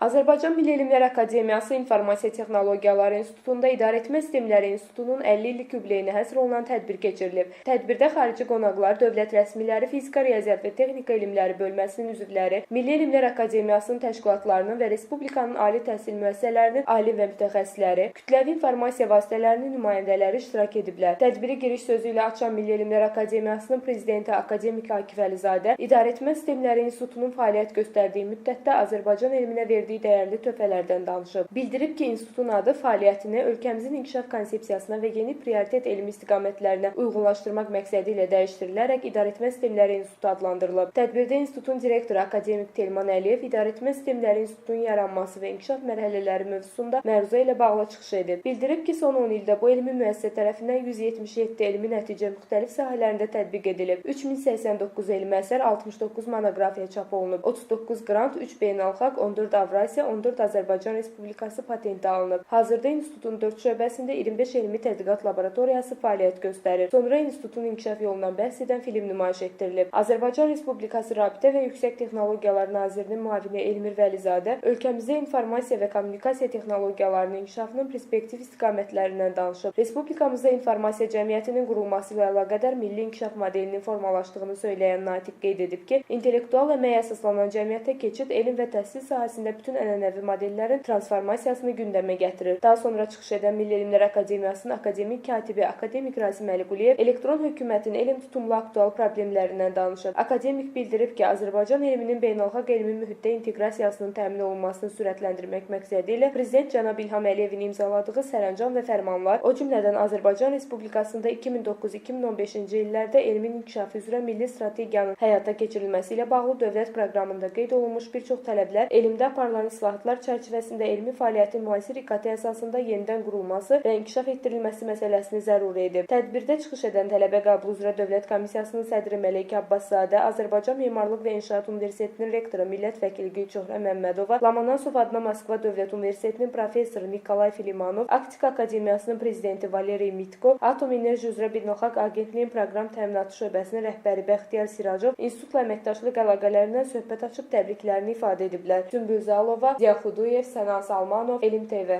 Azərbaycan Milli Elmlər Akademiyası İnformasiya Texnologiyaları İnstitutunda İdarəetmə Sistemləri İnstitutunun 50 illik yubileyinə həsr olunan tədbir keçirilib. Tədbirdə xarici qonaqlar, dövlət rəsmiləri, fizika, riyaziyyat və texnika elmləri bölməsinin üzvləri, Milli Elmlər Akademiyasının təşkilatlarının və Respublikanın ali təhsil müəssisələrinin alim və mütəxəssisləri, kütləvi informasiya vasitələrinin nümayəndələri iştirak ediblər. Tədbiri giriş sözü ilə açan Milli Elmlər Akademiyasının prezidenti akademik Akif Əlizadə İdarəetmə Sistemləri İnstitutunun fəaliyyət göstərdiyi müddətdə Azərbaycan elminə verdiyi dəyərli töhfələrdən danışıb. Bildirib ki, institutun adı fəaliyyətini ölkəmizin inkişaf konsepsiyasına və yeni prioritet elmi istiqamətlərinə uyğunlaşdırmaq məqsədi ilə dəyişdirilərək İdarəetmə Sistemləri İnstitutu adlandırılıb. Tədbirdə institutun direktoru akademik Telman Əliyev İdarəetmə Sistemləri İnstitutunun yaranması və inkişaf mərhələləri mövzusunda məruzə ilə bağlı çıxış edib. Bildirib ki, son 10 ildə bu elmi müəssisə tərəfindən 177 elmi nəticə müxtəlif sahələrində tətbiq edilib. 3089 elmi əsər, 69 monoqrafiya çap olunub, 39 qrant, 3 beynəlxalq, 14 Avrasiya, 14 Azərbaycan Respublikası patenti alınıb. Hazırda institutun 4 şöbəsində 25 elmi tədqiqat laboratoriyası fəaliyyət göstərir. Sonra institutun inkişaf yolundan bəhs edən film nümayiş etdirilib. Azərbaycan Respublikası Rabitə və Yüksək Texnologiyalar Nazirinin müavini Elmir Vəlizadə ölkəmizdə informasiya və kommunikasiya texnologiyalarının inkişafının perspektiv istiqamətlərindən danışıb. Respublikamızda informasiya cəmiyyətinin qurulması ilə əlaqədar milli inkişaf modelinin formalaşdığını söyləyən Natiq qeyd edib ki, intellektual əməyə əsaslanan cəmiyyətə keçid elm və təhsil sahəsində bütün ənənəvi modellərin transformasiyasını gündəmə gətirir. Daha sonra çıxış edən Milli Elmlər Akademiyasının akademik katibi akademik Rasim Əliquliyev elektron hökumətin elm tutumlu aktual problemlərindən danışıb. Akademik bildirib ki, Azərbaycan elminin beynəlxalq elmi mühitdə inteqrasiyasının təmin olunmasını sürətləndirmək məqsədi ilə Prezident cənab İlham Əliyevin imzaladığı sərəncam və fərmanlar, o cümlədən Azərbaycan Respublikasında 2009-2015-ci illərdə elmin inkişafı üzrə milli strategiyanın həyata keçirilməsi ilə bağlı dövlət proqramında qeyd olunmuş bir çox tələblər elmdə aparılan islahatlar çərçivəsində elmi fəaliyyətin müasir İKT əsasında yenidən qurulması və inkişaf etdirilməsi məsələsini zəruri edib. Tədbirdə çıxış edən tələbə qəbulu üzrə Dövlət Komissiyasının sədri Məleykə Abbaszadə, Azərbaycan Memarlıq və İnşaat Universitetinin rektoru millət vəkili Gülçöhrə Məmmədova, Lomonosov adına Moskva Dövlət Universitetinin professoru Nikolay Filimanov, Arktika Akademiyasının prezidenti Valeriy Mitko, Atom Enerji üzrə Beynəlxalq Agentliyin proqram təminatı şöbəsinin rəhbəri Bəxtiyar Siracov institutla əməkdaşlıq əlaqələrindən söhbət açıb təbriklərini ifadə ediblər. Sümbül Zalova, Ziya Xuduyev, Səna Salmanov, Elm TV.